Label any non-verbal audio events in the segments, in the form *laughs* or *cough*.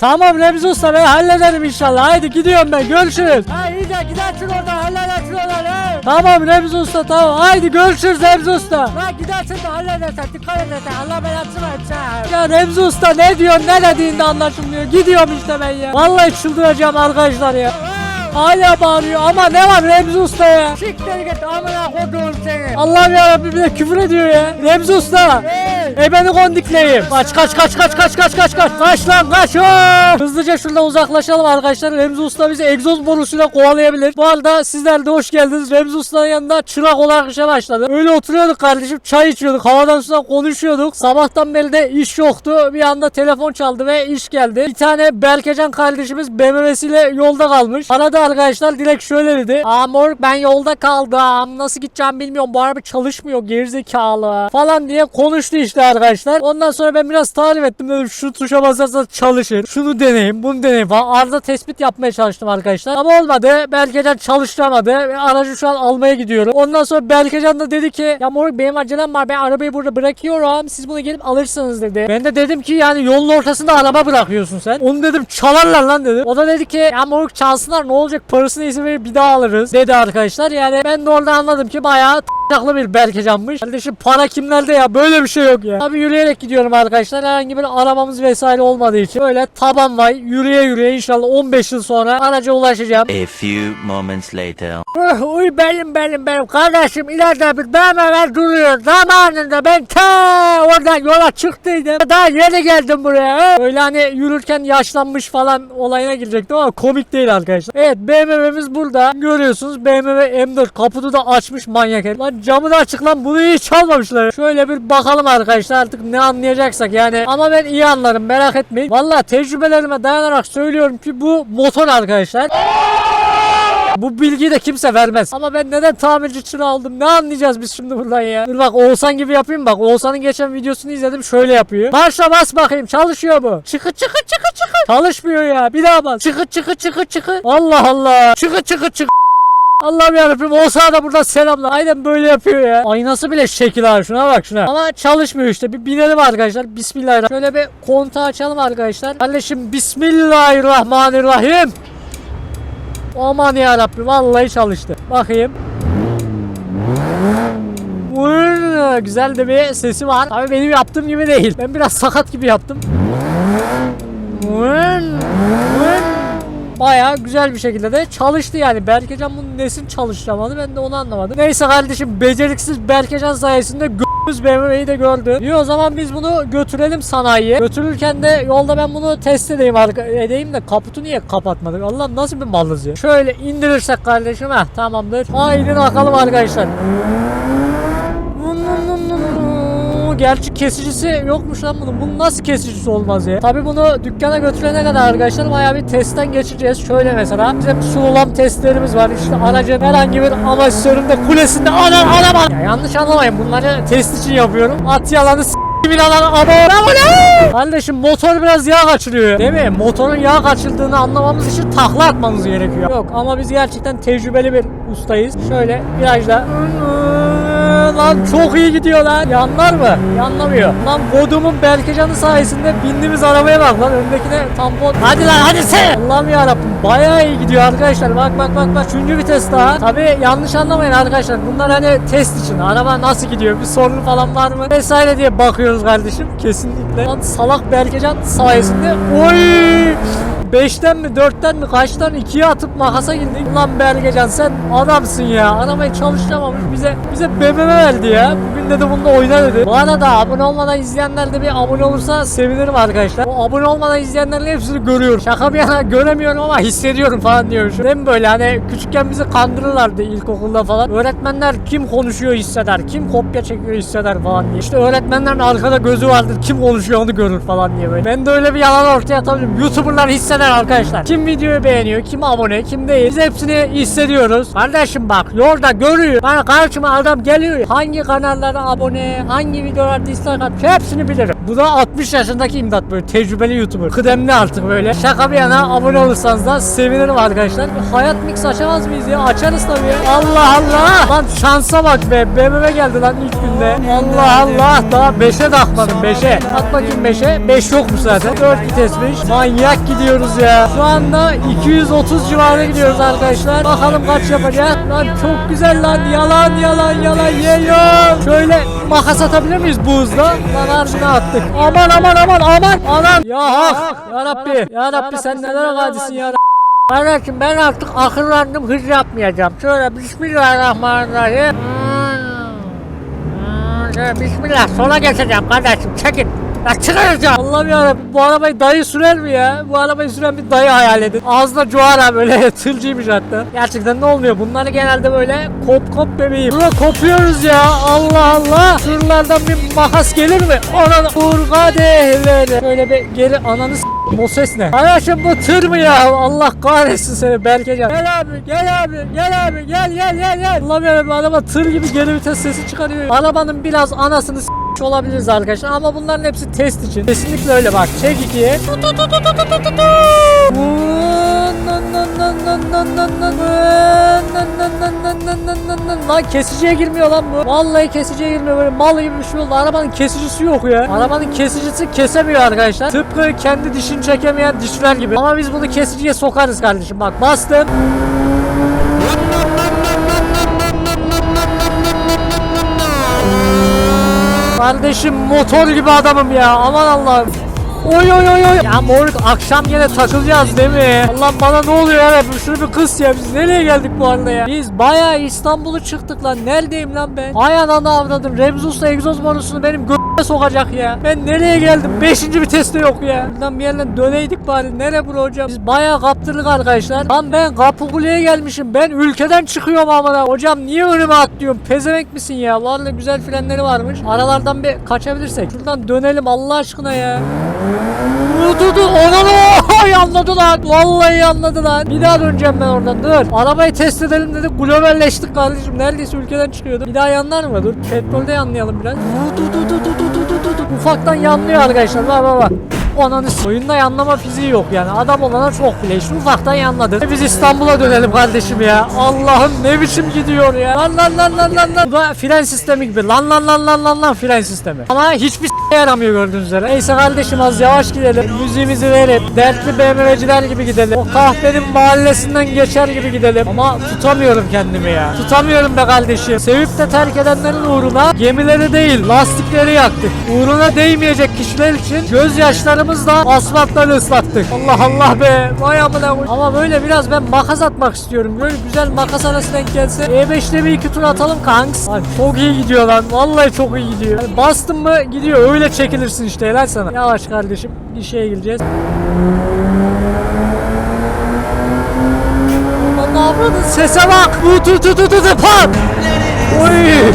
Tamam Remzi Usta ben hallederim inşallah. Haydi gidiyorum ben görüşürüz. Ha iyi de gidersin orada halledersin oraları. Tamam Remzi Usta tamam. Haydi görüşürüz Remzi Usta. Lan gidersin de halledersen dikkat et. Allah belasını versin. Ya Remzi Usta ne diyor ne dediğinde anlaşılmıyor. Gidiyorum işte ben ya. Vallahi çıldıracağım arkadaşlar ya. Hala bağırıyor ama ne var Remzi Usta ya? Siktir git amına koduğum seni. Allah'ım yarabbim bir de küfür ediyor ya. Remzi Usta. E beni kondikleyeyim. Kaç kaç kaç kaç kaç kaç kaç kaç. Kaç lan kaç. Oo! Hızlıca şuradan uzaklaşalım arkadaşlar. Remzi Usta bizi egzoz borusuyla kovalayabilir. Bu arada sizler de hoş geldiniz. Remzi Usta'nın yanında çırak olarak işe başladı. Öyle oturuyorduk kardeşim. Çay içiyorduk. Havadan sudan konuşuyorduk. Sabahtan beri de iş yoktu. Bir anda telefon çaldı ve iş geldi. Bir tane Berkecan kardeşimiz BMW'siyle yolda kalmış. Arada arkadaşlar direkt şöyle dedi. Amor ben yolda kaldım. Nasıl gideceğim bilmiyorum. Bu araba çalışmıyor gerizekalı falan diye konuştu işte arkadaşlar. Ondan sonra ben biraz tarif ettim. Dedim şu tuşa basarsa çalışır. Şunu deneyim bunu deneyim falan. Arada tespit yapmaya çalıştım arkadaşlar. Ama olmadı. Berkecan çalıştıramadı. Ve aracı şu an almaya gidiyorum. Ondan sonra Berkecan da dedi ki ya moruk benim acelem var. Ben arabayı burada bırakıyorum. Siz bunu gelip alırsınız dedi. Ben de dedim ki yani yolun ortasında araba bırakıyorsun sen. Onu dedim çalarlar lan dedim. O da dedi ki ya moruk çalsınlar ne olacak parasını neyse verir bir daha alırız dedi arkadaşlar. Yani ben de orada anladım ki bayağı Taklı bir Berkecan'mış. Kardeşim para kimlerde ya? Böyle bir şey yok ya. Tabii yürüyerek gidiyorum arkadaşlar. Herhangi bir arabamız vesaire olmadığı için. Böyle taban vay yürüye yürüye inşallah 15 yıl sonra araca ulaşacağım. A few moments later. Uh, uy benim benim benim kardeşim ileride bir BMW duruyor. Zamanında ben ta oradan yola çıktıydım. Daha yeni geldim buraya. ha. Öyle hani yürürken yaşlanmış falan olayına girecektim ama komik değil arkadaşlar. Evet BMW'miz burada. Görüyorsunuz BMW M4 kaputu da açmış manyak. Lan camı da açık lan bunu hiç çalmamışlar. Şöyle bir bakalım arkadaşlar artık ne anlayacaksak yani. Ama ben iyi anlarım merak etmeyin. Valla tecrübelerime dayanarak söylüyorum ki bu motor arkadaşlar. Bu bilgiyi de kimse vermez. Ama ben neden tamirci çırağı aldım? Ne anlayacağız biz şimdi buradan ya? Dur bak Oğuzhan gibi yapayım bak. Oğuzhan'ın geçen videosunu izledim şöyle yapıyor. Marşa bas bakayım çalışıyor bu. Çıkı çıkı çıkı çıkı. Çalışmıyor ya. Bir daha bas. Çıkı çıkı çıkı çıkı. Allah Allah. Çıkı çıkı çıkı. Allah'ım yarabbim Oğuzhan'a da buradan selamlar. Aynen böyle yapıyor ya. Aynası bile şekil abi şuna bak şuna. Ama çalışmıyor işte. Bir binelim arkadaşlar. Bismillahirrahmanirrahim. Şöyle bir kontağı açalım arkadaşlar. Kardeşim Bismillahirrahmanirrahim. Aman ya Rabbi vallahi çalıştı. Bakayım. Güzel de bir sesi var. Tabii benim yaptığım gibi değil. Ben biraz sakat gibi yaptım. Vur, vur. Bayağı güzel bir şekilde de çalıştı yani. Berkecan bunun nesini çalıştıramadı ben de onu anlamadım. Neyse kardeşim beceriksiz Berkecan sayesinde Göz BMW'yi de gördü. İyi o zaman biz bunu götürelim sanayiye. Götürürken de yolda ben bunu test edeyim arka edeyim de kaputu niye kapatmadık? Allah nasıl bir malız ya? Şöyle indirirsek kardeşim ha tamamdır. Haydi bakalım arkadaşlar. Gerçi kesicisi yokmuş lan bunun. Bunun nasıl kesicisi olmaz ya? Tabi bunu dükkana götürene kadar arkadaşlar bayağı bir testten geçeceğiz. Şöyle mesela bizim sululam testlerimiz var. İşte aracın herhangi bir amasöründe kulesinde ana araba. Ya yanlış anlamayın bunları test için yapıyorum. At yalanı s-. Kardeşim motor biraz yağ kaçırıyor. Değil mi? Motorun yağ kaçırdığını anlamamız için takla atmamız gerekiyor. Yok ama biz gerçekten tecrübeli bir ustayız. Şöyle virajda. Lan çok iyi gidiyor lan. Yanlar mı? Yanlamıyor. Lan Bodum'un Berkecan'ı sayesinde bindiğimiz arabaya bak lan. Öndekine tampon. Hadi lan hadi sen. Allah'ım yarabbim. Bayağı iyi gidiyor arkadaşlar. Bak bak bak bak. Üçüncü vites daha. Tabi yanlış anlamayın arkadaşlar. Bunlar hani test için. Araba nasıl gidiyor? Bir sorunu falan var mı? Vesaire diye bakıyoruz kardeşim. Kesinlikle. Lan salak Berkecan sayesinde. Oy! 5'ten mi 4'ten mi kaçtan 2'ye atıp makasa girdik. Ulan Bergecan sen adamsın ya. Arabayı çalıştıramamış bize bize BMW verdi ya. Bugün dedi bununla oyna dedi. Bu arada abone olmadan izleyenler de bir abone olursa sevinirim arkadaşlar. O abone olmadan izleyenlerin hepsini görüyorum. Şaka bir yana göremiyorum ama hissediyorum falan diyormuşum. Değil mi böyle hani küçükken bizi kandırırlardı ilkokulda falan. Öğretmenler kim konuşuyor hisseder, kim kopya çekiyor hisseder falan diye. İşte öğretmenlerin arkada gözü vardır kim konuşuyor onu görür falan diye böyle. Ben de öyle bir yalan ortaya atabilirim. Youtuberlar hisseder hisseder arkadaşlar. Kim videoyu beğeniyor, kim abone, kim değil. Biz hepsini hissediyoruz. Kardeşim bak yolda görüyor. Bana karşıma adam geliyor. Hangi kanallara abone, hangi videolar dislike atmış hepsini bilirim. Bu da 60 yaşındaki imdat böyle tecrübeli YouTuber. Kıdemli artık böyle. Şaka bir yana abone olursanız da sevinirim arkadaşlar. Hayat mix açamaz mıyız ya? Açarız tabii ya. Allah Allah. Lan şansa bak be. BMW geldi lan ilk günde. Allah Allah. Daha 5'e de akmadım 5'e. At bakayım 5'e. 5 yokmuş zaten. 4 vitesmiş. Manyak gidiyoruz ya. Şu anda 230 civarına gidiyoruz arkadaşlar. Bakalım kaç yapacak. Lan çok güzel lan. Yalan yalan yalan yiyor. Şöyle makas atabilir miyiz bu hızla? Lan harbiden attık. Aman aman aman aman. Aman. Ya hak. Ya Rabbi. Ya Rabbi sen neler kadisin ya Rabbi. Kardeşim ben artık akıllandım hız yapmayacağım. Şöyle Bismillahirrahmanirrahim. Hmm, şöyle Bismillah sola geçeceğim kardeşim çekin. Ya çıkaracağım. Allah'ım yarabbim bu arabayı dayı sürer mi ya? Bu arabayı süren bir dayı hayal edin. Ağzına cuara böyle *laughs* tırcıymış hatta. Gerçekten ne olmuyor? Bunları genelde böyle kop kop bebeğim. Burada kopuyoruz ya. Allah Allah. Şuralardan bir makas gelir mi? Ananı urga devleri. Şöyle bir geri ananı s- o ses ne? Arkadaşım bu tır mı ya? Allah kahretsin seni Berkecan. Gel abi gel abi gel abi gel gel gel gel. Allah'ım yarabbim araba tır gibi geri vites sesi çıkarıyor. Arabanın biraz anasını s- olabiliriz arkadaşlar ama bunların hepsi test için. Kesinlikle öyle bak. Çek ikiye. Lan kesiciye girmiyor lan bu. Vallahi kesiciye girmiyor böyle mal gibi bir şey oldu. Arabanın kesicisi yok ya. Arabanın kesicisi kesemiyor arkadaşlar. Tıpkı kendi dişini çekemeyen dişler gibi. Ama biz bunu kesiciye sokarız kardeşim. Bak bastım. Kardeşim motor gibi adamım ya. Aman Allah'ım. Oy oy oy oy. Ya moruk akşam yine takılacağız değil mi? Allah bana ne oluyor ya? Şunu bir kız ya. Biz nereye geldik bu arada ya? Biz bayağı İstanbul'u çıktık lan. Neredeyim lan ben? Ay ananı avradım. Remzus'la egzoz borusunu benim gö**e sokacak ya. Ben nereye geldim? Beşinci viteste yok ya. Buradan bir yerden döneydik bari. Nere bura hocam? Biz bayağı kaptırdık arkadaşlar. Lan ben Kapıkule'ye gelmişim. Ben ülkeden çıkıyorum amına. Hocam niye önüme atlıyorsun? Pezevenk misin ya? Vallahi güzel frenleri varmış. Aralardan bir kaçabilirsek. Şuradan dönelim Allah aşkına ya. Dur dur onu *laughs* anladılar. Vallahi anladılar. Bir daha döneceğim ben oradan dur. Arabayı test edelim dedik. Globalleştik kardeşim. Neredeyse ülkeden çıkıyordu. Bir daha yanlar mı? Dur petrolde yanlayalım biraz. Dur. Ufaktan yanlıyor arkadaşlar. Bak bak bak. Ananı oyunda yanlama fiziği yok yani. Adam olana çok bile işte ufaktan yanladı. E biz İstanbul'a dönelim kardeşim ya. Allah'ım ne biçim gidiyor ya? Lan lan lan lan lan lan. Bu da fren sistemi gibi. Lan lan lan lan lan lan fren sistemi. Ama hiçbir s- yaramıyor gördüğünüz üzere. Neyse kardeşim az yavaş gidelim. Müziğimizi verip dertli BMW'ciler gibi gidelim. O kahvenin mahallesinden geçer gibi gidelim. Ama tutamıyorum kendimi ya. Tutamıyorum be kardeşim. Sevip de terk edenlerin uğruna gemileri değil lastikleri yaktık. Uğruna değmeyecek kişiler için gözyaşlarımızla asfaltları ıslattık Allah Allah be vay amına ama böyle biraz ben makas atmak istiyorum böyle güzel makas arası denk gelse E5'te bir iki tur atalım kanks Ay, çok iyi gidiyor lan vallahi çok iyi gidiyor Yani bastın mı gidiyor öyle çekilirsin işte helal sana yavaş kardeşim işe gireceğiz Aman avradın sese bak. Bu tu tu tu tu tu pat. Oy.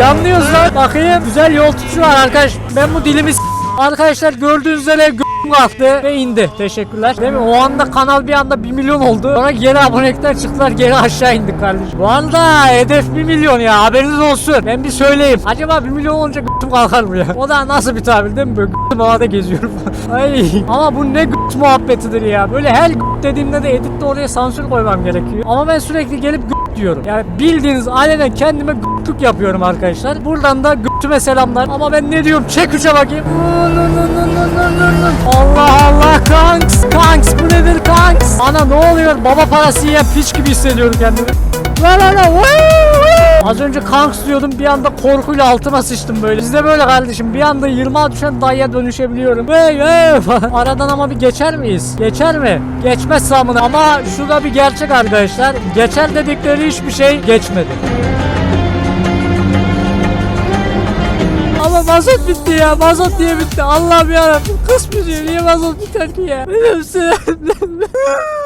Yanlıyoruz lan. Bakayım. Güzel yol tutuşu var arkadaş. Ben bu dilimi Arkadaşlar gördüğünüz üzere g***m kalktı ve indi. Teşekkürler. Değil mi? O anda kanal bir anda 1 milyon oldu. Sonra geri abonelikler çıktılar. Geri aşağı indik kardeşim. Bu arada hedef 1 milyon ya. Haberiniz olsun. Ben bir söyleyeyim. Acaba 1 milyon olunca g***m kalkar mı ya? O da nasıl bir tabir değil mi? Böyle g***m havada geziyorum. *laughs* Ay. Ama bu ne g*** muhabbetidir ya. Böyle her g*** dediğimde de editte oraya sansür koymam gerekiyor. Ama ben sürekli gelip g*** diyorum. Yani bildiğiniz alenen kendime g***lük yapıyorum arkadaşlar. Buradan da götüme selamlar. Ama ben ne diyorum? Çek üçe bakayım. Allah Allah kanks. Kanks bu nedir kanks? Ana ne oluyor? Baba parası yiyen piç gibi hissediyorum kendimi. La la la. Az önce kanks diyordum bir anda korkuyla altıma sıçtım böyle. Bizde böyle kardeşim bir anda 20'a düşen dayıya dönüşebiliyorum. Hey hey. Aradan ama bir geçer miyiz? Geçer mi? Geçmez samını. Ama şu bir gerçek arkadaşlar. Geçer dedikleri hiçbir şey geçmedi. Ama mazot bitti ya. Mazot diye bitti. Allah'ım yarabbim. Kız müziği niye mazot biter ki ya? Benim *laughs*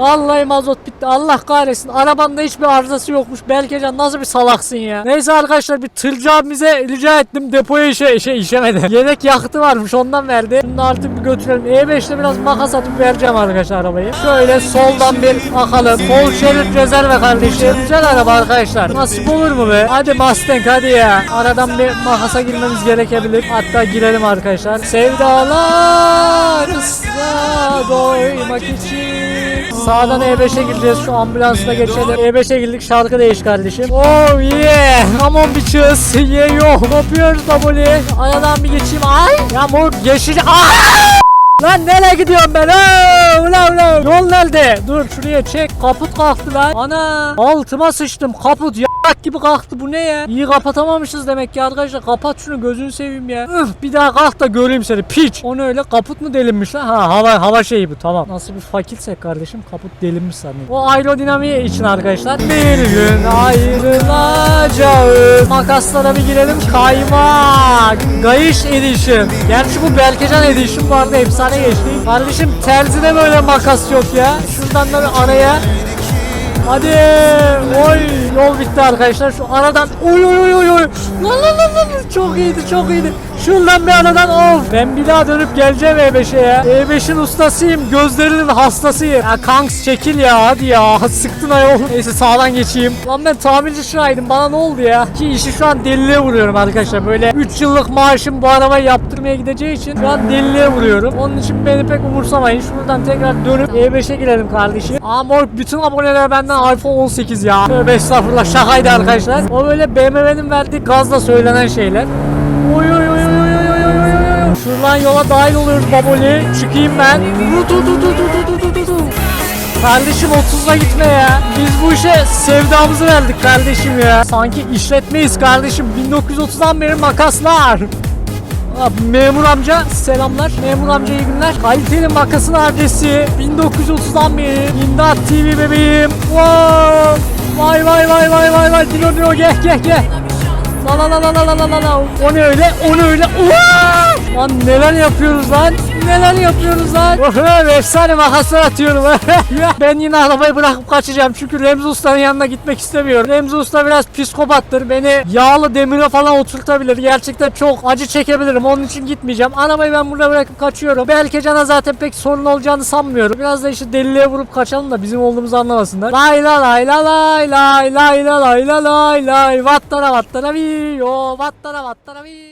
Vallahi mazot bitti. Allah kahretsin. Arabanda hiçbir arızası yokmuş. Berkecan nasıl bir salaksın ya. Neyse arkadaşlar bir tırcı abimize rica ettim. Depoya işe, şey işemedi. *laughs* Yedek yakıtı varmış ondan verdi. Bunu artık bir götürelim. E5'te biraz makas atıp vereceğim arkadaşlar arabayı. Şöyle soldan bir bakalım. Sol şerit rezerve kardeşim. Güzel araba arkadaşlar. Nasip olur mu be? Hadi Mustang hadi ya. Aradan bir makasa girmemiz gerekebilir. Hatta girelim arkadaşlar. Sevdalar ısra doymak için. Sağdan E5'e gireceğiz. Şu ambulansla geçelim. E5'e girdik. Şarkı değiş kardeşim. Oh yeah. Come on bitches. Yeah yo. Yapıyoruz baboli. Aradan bir geçeyim. Ay. Ya mor geçici. Ay. Lan nereye gidiyorum ben? Oo, Ulan ulan. Yol nerede? Dur şuraya çek. Kaput kalktı lan. Ana. Altıma sıçtım. Kaput yak gibi kalktı. Bu ne ya? İyi kapatamamışız demek ki arkadaşlar. Kapat şunu gözünü seveyim ya. Üf, bir daha kalk da göreyim seni. Piç. O ne öyle? Kaput mu delinmiş lan? Ha hava hava şeyi bu. Tamam. Nasıl bir fakilsek kardeşim. Kaput delinmiş sanıyorum. O aerodinamiği için arkadaşlar. Bir gün ayrılacağız. Makaslara bir girelim. Kaymak. Gayiş Edition. Gerçi bu Berkecan Edition bu arada efsane geçti. Kardeşim terzide böyle makas yok ya. Şuradan da bir araya. Hadi. Oy yol bitti arkadaşlar. Şu aradan oy oy oy oy. Lan lan lan lan. Çok iyiydi çok iyiydi. Şuradan bir aradan of. Ben bir daha dönüp geleceğim E5'e ya. E5'in ustasıyım. Gözlerinin hastasıyım. Ya kanks çekil ya hadi ya. Sıktın ayol. Neyse sağdan geçeyim. Lan ben tamirci şiraydım. Bana ne oldu ya? Ki işi şu an deliliğe vuruyorum arkadaşlar. Böyle 3 yıllık maaşım bu arabayı yaptırmaya gideceği için şu an deliliğe vuruyorum. Onun için beni pek umursamayın. Şuradan tekrar dönüp E5'e girelim kardeşim. Ama bütün aboneler benden iPhone 18 ya. Tövbe estağfurullah şakaydı arkadaşlar. O böyle BMW'nin verdiği gazla söylenen şeyler. Şuradan yola dahil oluyoruz baboli. Çıkayım ben. Kardeşim 30'la gitme ya. Biz bu işe sevdamızı verdik kardeşim ya. Sanki işletmeyiz kardeşim. 1930'dan beri makaslar. Memur amca selamlar. Memur amca iyi günler. Kalitenin makasın adresi 1930'dan beri. İmdat TV bebeğim. Wow. Vay vay vay vay vay vay. Dino dino geh geh geh. La la la la la la la la. O ne öyle? O ne öyle? Oha! Lan neler yapıyoruz lan? Neler yapıyoruz lan? Efsane makaslar atıyorum. ben yine arabayı bırakıp kaçacağım. Çünkü Remzi Usta'nın yanına gitmek istemiyorum. Remzi Usta biraz psikopattır. Beni yağlı demire falan oturtabilir. Gerçekten çok acı çekebilirim. Onun için gitmeyeceğim. Arabayı ben burada bırakıp kaçıyorum. Belki cana zaten pek sorun olacağını sanmıyorum. Biraz da işte deliliğe vurup kaçalım da bizim olduğumuzu anlamasınlar. Lay la lay la lay lay lay la lay la lay lay vattara vattara vi yo vattara vattara vi